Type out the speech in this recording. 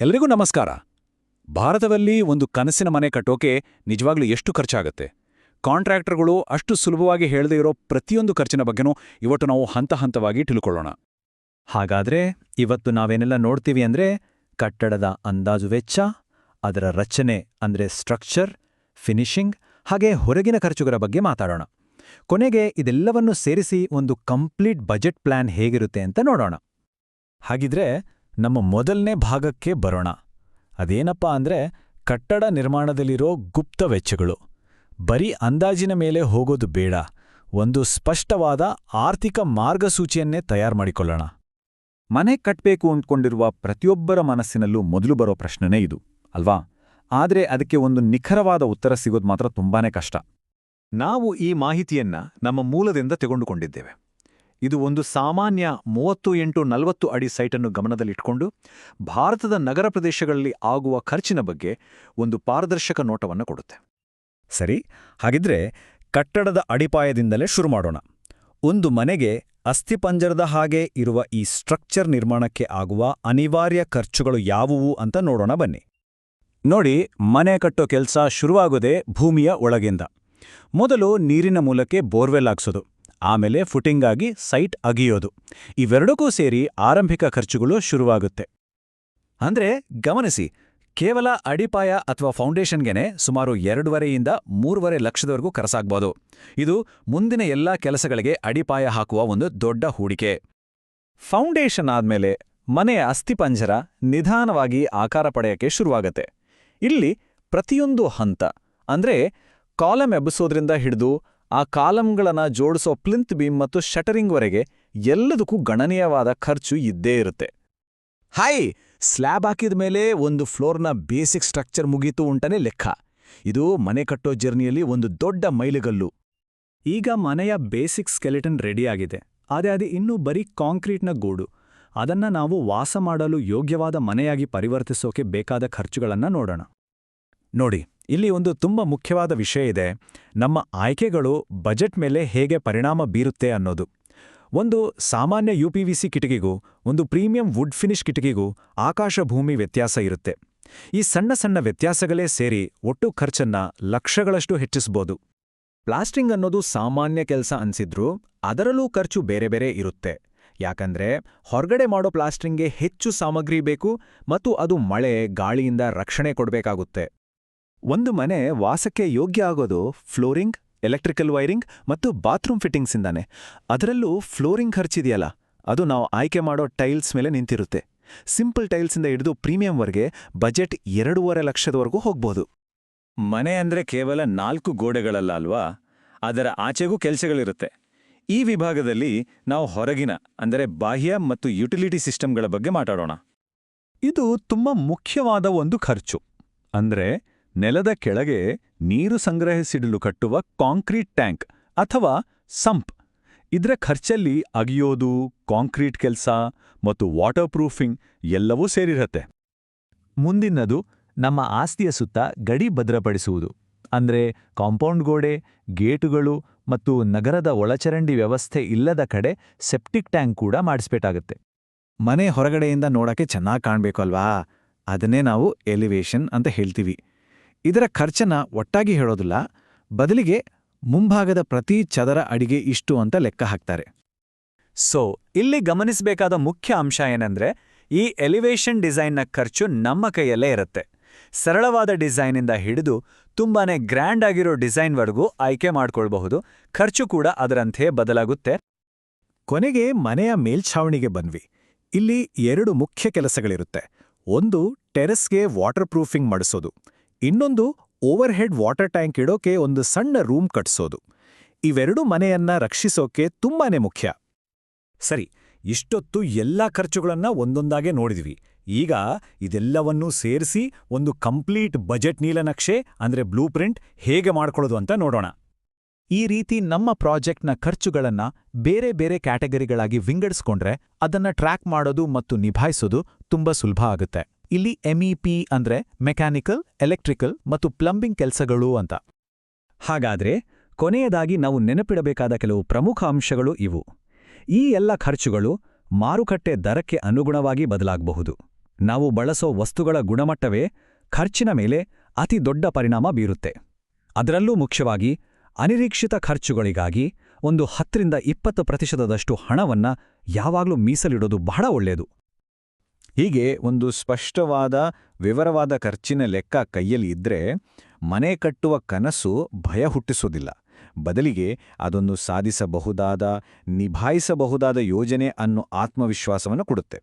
ಎಲ್ರಿಗೂ ನಮಸ್ಕಾರ. ಭಾರತದಲ್ಲಿ ಒಂದು ಕನಸಿನ ಮನೆ ಕಟ್ಟೋಕೆ ನಿಜವಾಗ್ಲೂ ಎಷ್ಟು ಖರ್ಚಾಗತ್ತೆ? ಕಾಂಟ್ರಾಕ್ಟರ್ಗಳು ಅಷ್ಟು ಸುಲಭವಾಗಿ ಹೇಳದೇ ಇರೋ ಪ್ರತಿಯೊಂದು ಖರ್ಚಿನ ಬಗ್ಗೆನೂ ಇವತ್ತು ನಾವು ಹಂತ ಹಂತವಾಗಿ ತಿಳ್ಕೊಳ್ಳೋಣ. ಹಾಗಾದ್ರೆ ಇವತ್ತು ನಾವೇನೆಲ್ಲ ನೋಡ್ತೀವಿ ಅಂದ್ರೆ ಕಟ್ಟಡದ ಅಂದಾಜು ವೆಚ್ಚ, ಅದರ ರಚನೆ ಅಂದ್ರೆ ಸ್ಟ್ರಕ್ಚರ್, ಫಿನಿಶಿಂಗ್, ಹಾಗೆ ಹೊರಗಿನ ಖರ್ಚುಗಳ ಬಗ್ಗೆ ಮಾತಾಡೋಣ. ಕೊನೆಗೆ ಇದೆಲ್ಲವನ್ನು ಸೇರಿಸಿ ಒಂದು ಕಂಪ್ಲೀಟ್ ಬಜೆಟ್ ಪ್ಲಾನ್ ಹೇಗಿರುತ್ತೆ ಅಂತ ನೋಡೋಣ. ಹಾಗಿದ್ರೆ ನಮ್ಮ ಮೊದಲನೇ ಭಾಗಕ್ಕೆ ಬರೋಣ. ಅದೇನಪ್ಪ ಅಂದ್ರೆ ಕಟ್ಟಡ ನಿರ್ಮಾಣದಲ್ಲಿರೋ ಗುಪ್ತ ವೆಚ್ಚಗಳು. ಬರೀ ಅಂದಾಜಿನ ಮೇಲೆ ಹೋಗೋದು ಬೇಡ. ಒಂದು ಸ್ಪಷ್ಟವಾದ ಆರ್ಥಿಕ ಮಾರ್ಗಸೂಚಿಯನ್ನೇ ತಯಾರು ಮಾಡಿಕೊಳ್ಳೋಣ. ಮನೆ ಕಟ್ಬೇಕು ಅಂದ್ಕೊಂಡಿರುವ ಪ್ರತಿಯೊಬ್ಬರ ಮನಸ್ಸಿನಲ್ಲೂ ಮೊದಲು ಬರೋ ಪ್ರಶ್ನೆನೇ ಇದು, ಅಲ್ವಾ? ಆದ್ರೆ ಅದಕ್ಕೆ ಒಂದು ನಿಖರವಾದ ಉತ್ತರ ಸಿಗೋದು ಮಾತ್ರ ತುಂಬಾನೇ ಕಷ್ಟ. ನಾವು ಈ ಮಾಹಿತಿಯನ್ನ ನಮ್ಮ ಮೂಲದಿಂದ ತೆಗೆದುಕೊಂಡಿದ್ದೇವೆ. ಇದು ಒಂದು ಸಾಮಾನ್ಯ ಮೂವತ್ತು ಎಂಟು ನಲವತ್ತು ಅಡಿ ಸೈಟನ್ನು ಗಮನದಲ್ಲಿಟ್ಟುಕೊಂಡು ಭಾರತದ ನಗರ ಪ್ರದೇಶಗಳಲ್ಲಿ ಆಗುವ ಖರ್ಚಿನ ಬಗ್ಗೆ ಒಂದು ಪಾರದರ್ಶಕ ನೋಟವನ್ನು ಕೊಡುತ್ತೆ. ಸರಿ, ಹಾಗಿದ್ರೆ ಕಟ್ಟಡದ ಅಡಿಪಾಯದಿಂದಲೇ ಶುರು ಮಾಡೋಣ. ಒಂದು ಮನೆಗೆ ಅಸ್ಥಿಪಂಜರದ ಹಾಗೆ ಇರುವ ಈ ಸ್ಟ್ರಕ್ಚರ್ ನಿರ್ಮಾಣಕ್ಕೆ ಆಗುವ ಅನಿವಾರ್ಯ ಖರ್ಚುಗಳು ಯಾವುವು ಅಂತ ನೋಡೋಣ ಬನ್ನಿ. ನೋಡಿ, ಮನೆ ಕಟ್ಟೋ ಕೆಲಸ ಶುರುವಾಗೋದೇ ಭೂಮಿಯ ಒಳಗಿಂದ. ಮೊದಲು ನೀರಿನ ಮೂಲಕ್ಕೆ ಬೋರ್ವೆಲ್ ಹಾಕ್ಸೋದು. ಆಮೇಲೆ ಫುಟಿಂಗ್ ಆಗಿ ಸೈಟ್ ಅಗಿಯೋದು. ಇವೆರಡಕ್ಕೂ ಸೇರಿ ಆರಂಭಿಕ ಖರ್ಚುಗಳು ಶುರುವಾಗುತ್ತೆ. ಅಂದ್ರೆ ಗಮನಿಸಿ, ಕೇವಲ ಅಡಿಪಾಯ ಅಥವಾ ಫೌಂಡೇಶನ್ಗೆನೆ ಸುಮಾರು ಎರಡೂವರೆಯಿಂದ ಮೂರುವರೆ ಲಕ್ಷದವರೆಗೂ ಕರಸಾಗ್ಬೋದು. ಇದು ಮುಂದಿನ ಎಲ್ಲಾ ಕೆಲಸಗಳಿಗೆ ಅಡಿಪಾಯ ಹಾಕುವ ಒಂದು ದೊಡ್ಡ ಹೂಡಿಕೆ. ಫೌಂಡೇಶನ್ ಆದ್ಮೇಲೆ ಮನೆಯ ಅಸ್ಥಿಪಂಜರ ನಿಧಾನವಾಗಿ ಆಕಾರ ಪಡೆಯಕ್ಕೆ ಶುರುವಾಗತ್ತೆ. ಇಲ್ಲಿ ಪ್ರತಿಯೊಂದು ಹಂತ, ಅಂದ್ರೆ ಕಾಲಮ್ ಎಬ್ಬಿಸೋದ್ರಿಂದ ಹಿಡಿದು ಆ ಕಾಲಂಗಳನ್ನು ಜೋಡಿಸೋ ಪ್ಲಿಂತ್ ಬೀಮ್ ಮತ್ತು ಶಟರಿಂಗ್ವರೆಗೆ ಎಲ್ಲದಕ್ಕೂ ಗಣನೀಯವಾದ ಖರ್ಚು ಇದ್ದೇ ಇರುತ್ತೆ. ಹಾಯ್! ಸ್ಲ್ಯಾಬ್ ಹಾಕಿದ ಮೇಲೆ ಒಂದು ಫ್ಲೋರ್ನ ಬೇಸಿಕ್ ಸ್ಟ್ರಕ್ಚರ್ ಮುಗೀತು ಉಂಟನೇ ಲೆಕ್ಕ. ಇದು ಮನೆ ಕಟ್ಟೋ ಜರ್ನಿಯಲ್ಲಿ ಒಂದು ದೊಡ್ಡ ಮೈಲುಗಲ್ಲು. ಈಗ ಮನೆಯ ಬೇಸಿಕ್ ಸ್ಕೆಲೆಟನ್ ರೆಡಿಯಾಗಿದೆ ಆದರೆ ಅದು ಇನ್ನೂ ಬರೀ ಕಾಂಕ್ರೀಟ್ನ ಗೂಡು. ಅದನ್ನ ನಾವು ವಾಸ ಮಾಡಲು ಯೋಗ್ಯವಾದ ಮನೆಯಾಗಿ ಪರಿವರ್ತಿಸೋಕೆ ಬೇಕಾದ ಖರ್ಚುಗಳನ್ನು ನೋಡೋಣ. ನೋಡಿ. ಇಲ್ಲಿ ಒಂದು ತುಂಬ ಮುಖ್ಯವಾದ ವಿಷಯ ಇದೆ. ನಮ್ಮ ಆಯ್ಕೆಗಳು ಬಜೆಟ್ ಮೇಲೆ ಹೇಗೆ ಪರಿಣಾಮ ಬೀರುತ್ತೆ ಅನ್ನೋದು. ಒಂದು ಸಾಮಾನ್ಯ ಯುಪಿವಿಸಿ ಕಿಟಕಿಗೂ, ಒಂದು ಪ್ರೀಮಿಯಂ ವುಡ್ ಫಿನಿಶ್ ಕಿಟಕಿಗೂ ಆಕಾಶಭೂಮಿ ವ್ಯತ್ಯಾಸ ಇರುತ್ತೆ. ಈ ಸಣ್ಣ ಸಣ್ಣ ವ್ಯತ್ಯಾಸಗಳೇ ಸೇರಿ ಒಟ್ಟು ಖರ್ಚನ್ನ ಲಕ್ಷಗಳಷ್ಟು ಹೆಚ್ಚಿಸ್ಬೋದು. ಪ್ಲಾಸ್ಟಿಂಗ್ ಅನ್ನೋದು ಸಾಮಾನ್ಯ ಕೆಲಸ ಅನ್ಸಿದ್ರೂ ಅದರಲ್ಲೂ ಖರ್ಚು ಬೇರೆ ಬೇರೆ ಇರುತ್ತೆ. ಯಾಕಂದ್ರೆ ಹೊರಗಡೆ ಮಾಡೋ ಪ್ಲಾಸ್ಟ್ರಿಂಗ್ಗೆ ಹೆಚ್ಚು ಸಾಮಗ್ರಿ ಬೇಕು ಮತ್ತು ಅದು ಮಳೆ, ಗಾಳಿಯಿಂದ ರಕ್ಷಣೆ ಕೊಡಬೇಕಾಗುತ್ತೆ. ಒಂದು ಮನೆ ವಾಸಕ್ಕೆ ಯೋಗ್ಯ ಆಗೋದು ಫ್ಲೋರಿಂಗ್, ಎಲೆಕ್ಟ್ರಿಕಲ್ ವೈರಿಂಗ್ ಮತ್ತು ಬಾತ್ರೂಮ್ ಫಿಟ್ಟಿಂಗ್ಸಿಂದಾನೆ. ಅದರಲ್ಲೂ ಫ್ಲೋರಿಂಗ್ ಖರ್ಚಿದೆಯಲ್ಲ, ಅದು ನಾವು ಆಯ್ಕೆ ಮಾಡೋ ಟೈಲ್ಸ್ ಮೇಲೆ ನಿಂತಿರುತ್ತೆ. ಸಿಂಪಲ್ ಟೈಲ್ಸಿಂದ ಹಿಡಿದು ಪ್ರೀಮಿಯಂವರೆಗೆ ಬಜೆಟ್ ಎರಡೂವರೆ ಲಕ್ಷದವರೆಗೂ ಹೋಗ್ಬೋದು. ಮನೆ ಅಂದ್ರೆ ಕೇವಲ ನಾಲ್ಕು ಗೋಡೆಗಳಲ್ಲ ಅಲ್ವಾ? ಅದರ ಆಚೆಗೂ ಕೆಲಸಗಳಿರುತ್ತೆ. ಈ ವಿಭಾಗದಲ್ಲಿ ನಾವು ಹೊರಗಿನ, ಅಂದರೆ ಬಾಹ್ಯ ಮತ್ತು ಯುಟಿಲಿಟಿ ಸಿಸ್ಟಮ್ಗಳ ಬಗ್ಗೆ ಮಾತಾಡೋಣ. ಇದು ತುಂಬಾ ಮುಖ್ಯವಾದ ಒಂದು ಖರ್ಚು. ಅಂದ್ರೆ ನೆಲದ ಕೆಳಗೆ ನೀರು ಸಂಗ್ರಹಿಸಿಡಲು ಕಟ್ಟುವ ಕಾಂಕ್ರೀಟ್ ಟ್ಯಾಂಕ್ ಅಥವಾ ಸಂಪ್. ಇದ್ರ ಖರ್ಚಲ್ಲಿ ಅಗಿಯೋದು, ಕಾಂಕ್ರೀಟ್ ಕೆಲಸ ಮತ್ತು ವಾಟರ್ ಪ್ರೂಫಿಂಗ್ ಎಲ್ಲವೂ ಸೇರಿರತ್ತೆ. ಮುಂದಿನದು ನಮ್ಮ ಆಸ್ತಿಯ ಸುತ್ತ ಗಡಿ ಭದ್ರಪಡಿಸುವುದು. ಅಂದ್ರೆ ಕಾಂಪೌಂಡ್ ಗೋಡೆ, ಗೇಟುಗಳು ಮತ್ತು ನಗರದ ಒಳಚರಂಡಿ ವ್ಯವಸ್ಥೆ ಇಲ್ಲದ ಕಡೆ ಸೆಪ್ಟಿಕ್ ಟ್ಯಾಂಕ್ ಕೂಡ ಮಾಡಿಸ್ಬೇಕಾಗತ್ತೆ. ಮನೆ ಹೊರಗಡೆಯಿಂದ ನೋಡಕ್ಕೆ ಚೆನ್ನಾಗಿ ಕಾಣಬೇಕು ಅಲ್ವಾ? ಅದನ್ನೇ ನಾವು ಎಲಿವೇಷನ್ ಅಂತ ಹೇಳ್ತೀವಿ. ಇದರ ಖರ್ಚನ್ನ ಒಟ್ಟಾಗಿ ಹೇಳೋದಿಲ್ಲ, ಬದಲಿಗೆ ಮುಂಭಾಗದ ಪ್ರತಿ ಚದರ ಅಡಿಗೆ ಇಷ್ಟು ಅಂತ ಲೆಕ್ಕ ಹಾಕ್ತಾರೆ. ಸೊ ಇಲ್ಲಿ ಗಮನಿಸಬೇಕಾದ ಮುಖ್ಯ ಅಂಶ ಏನಂದ್ರೆ, ಈ ಎಲಿವೇಷನ್ ಡಿಸೈನ್ನ ಖರ್ಚು ನಮ್ಮ ಕೈಯಲ್ಲೇ ಇರುತ್ತೆ. ಸರಳವಾದ ಡಿಸೈನಿಂದ ಹಿಡಿದು ತುಂಬಾನೇ ಗ್ರ್ಯಾಂಡ್ ಆಗಿರೋ ಡಿಸೈನ್ವರೆಗೂ ಆಯ್ಕೆ ಮಾಡ್ಕೊಳ್ಬಹುದು. ಖರ್ಚು ಕೂಡ ಅದರಂತೆ ಬದಲಾಗುತ್ತೆ. ಕೊನೆಗೆ ಮನೆಯ ಮೇಲ್ಛಾವಣಿಗೆ ಬಂದ್ವಿ ಇಲ್ಲಿ ಎರಡು ಮುಖ್ಯ ಕೆಲಸಗಳಿರುತ್ತೆ. ಒಂದು ಟೆರೆಸ್ಗೆ ವಾಟರ್ ಪ್ರೂಫಿಂಗ್ ಮಾಡಿಸೋದು. ಇನ್ನೊಂದು ಓವರ್ ಹೆಡ್ ವಾಟರ್ ಟ್ಯಾಂಕ್ ಇಡೋಕೆ ಒಂದು ಸಣ್ಣ ರೂಮ್ ಕಟ್ಸೋದು. ಇವೆರಡೂ ಮನೆಯನ್ನ ರಕ್ಷಿಸೋಕೆ ತುಂಬಾನೇ ಮುಖ್ಯ. ಸರಿ, ಇಷ್ಟೊತ್ತು ಎಲ್ಲಾ ಖರ್ಚುಗಳನ್ನ ಒಂದೊಂದಾಗೆ ನೋಡಿದ್ವಿ. ಈಗ ಇದೆಲ್ಲವನ್ನೂ ಸೇರಿಸಿ ಒಂದು ಕಂಪ್ಲೀಟ್ ಬಜೆಟ್ ನೀಲನಕ್ಷೆ, ಅಂದ್ರೆ ಬ್ಲೂ ಪ್ರಿಂಟ್, ಹೇಗೆ ಮಾಡ್ಕೊಳ್ಳೋದು ಅಂತ ನೋಡೋಣ. ಈ ರೀತಿ ನಮ್ಮ ಪ್ರಾಜೆಕ್ಟ್ನ ಖರ್ಚುಗಳನ್ನ ಬೇರೆ ಬೇರೆ ಕ್ಯಾಟಗರಿಗಳಾಗಿ ವಿಂಗಡಿಸ್ಕೊಂಡ್ರೆ ಅದನ್ನ ಟ್ರ್ಯಾಕ್ ಮಾಡೋದು ಮತ್ತು ನಿಭಾಯಿಸೋದು ತುಂಬಾ ಸುಲಭ ಆಗುತ್ತೆ. ಇಲ್ಲಿ ಎಂಇಪಿ ಅಂದ್ರೆ ಮೆಕ್ಯಾನಿಕಲ್ ಎಲೆಕ್ಟ್ರಿಕಲ್ ಮತ್ತು ಪ್ಲಂಬಿಂಗ್ ಕೆಲಸಗಳು ಅಂತ. ಹಾಗಾದ್ರೆ ಕೊನೆಯದಾಗಿ ನಾವು ನೆನಪಿಡಬೇಕಾದ ಕೆಲವು ಪ್ರಮುಖ ಅಂಶಗಳು ಇವು. ಈ ಎಲ್ಲ ಖರ್ಚುಗಳು ಮಾರುಕಟ್ಟೆ ದರಕ್ಕೆ ಅನುಗುಣವಾಗಿ ಬದಲಾಗಬಹುದು. ನಾವು ಬಳಸೋ ವಸ್ತುಗಳ ಗುಣಮಟ್ಟವೇ ಖರ್ಚಿನ ಮೇಲೆ ಅತಿ ದೊಡ್ಡ ಪರಿಣಾಮ ಬೀರುತ್ತೆ. ಅದರಲ್ಲೂ ಮುಖ್ಯವಾಗಿ ಅನಿರೀಕ್ಷಿತ ಖರ್ಚುಗಳಿಗಾಗಿ ಒಂದು ಹತ್ತರಿಂದ ಇಪ್ಪತ್ತು ಪ್ರತಿಶತದಷ್ಟು ಹಣವನ್ನ ಯಾವಾಗಲೂ ಮೀಸಲಿಡೋದು ಬಹಳ ಒಳ್ಳೆಯದು ಹೀಗೆ ಒಂದು ಸ್ಪಷ್ಟವಾದ, ವಿವರವಾದ ಖರ್ಚಿನ ಲೆಕ್ಕ ಕೈಯಲ್ಲಿ ಇದ್ರೆ ಮನೆ ಕಟ್ಟುವ ಕನಸು ಭಯ ಹುಟ್ಟಿಸೋದಿಲ್ಲ. ಬದಲಿಗೆ ಅದೊಂದು ಸಾಧಿಸಬಹುದಾದ, ನಿಭಾಯಿಸಬಹುದಾದ ಯೋಜನೆ ಅನ್ನೋ ಆತ್ಮವಿಶ್ವಾಸವನ್ನು ಕೊಡುತ್ತೆ.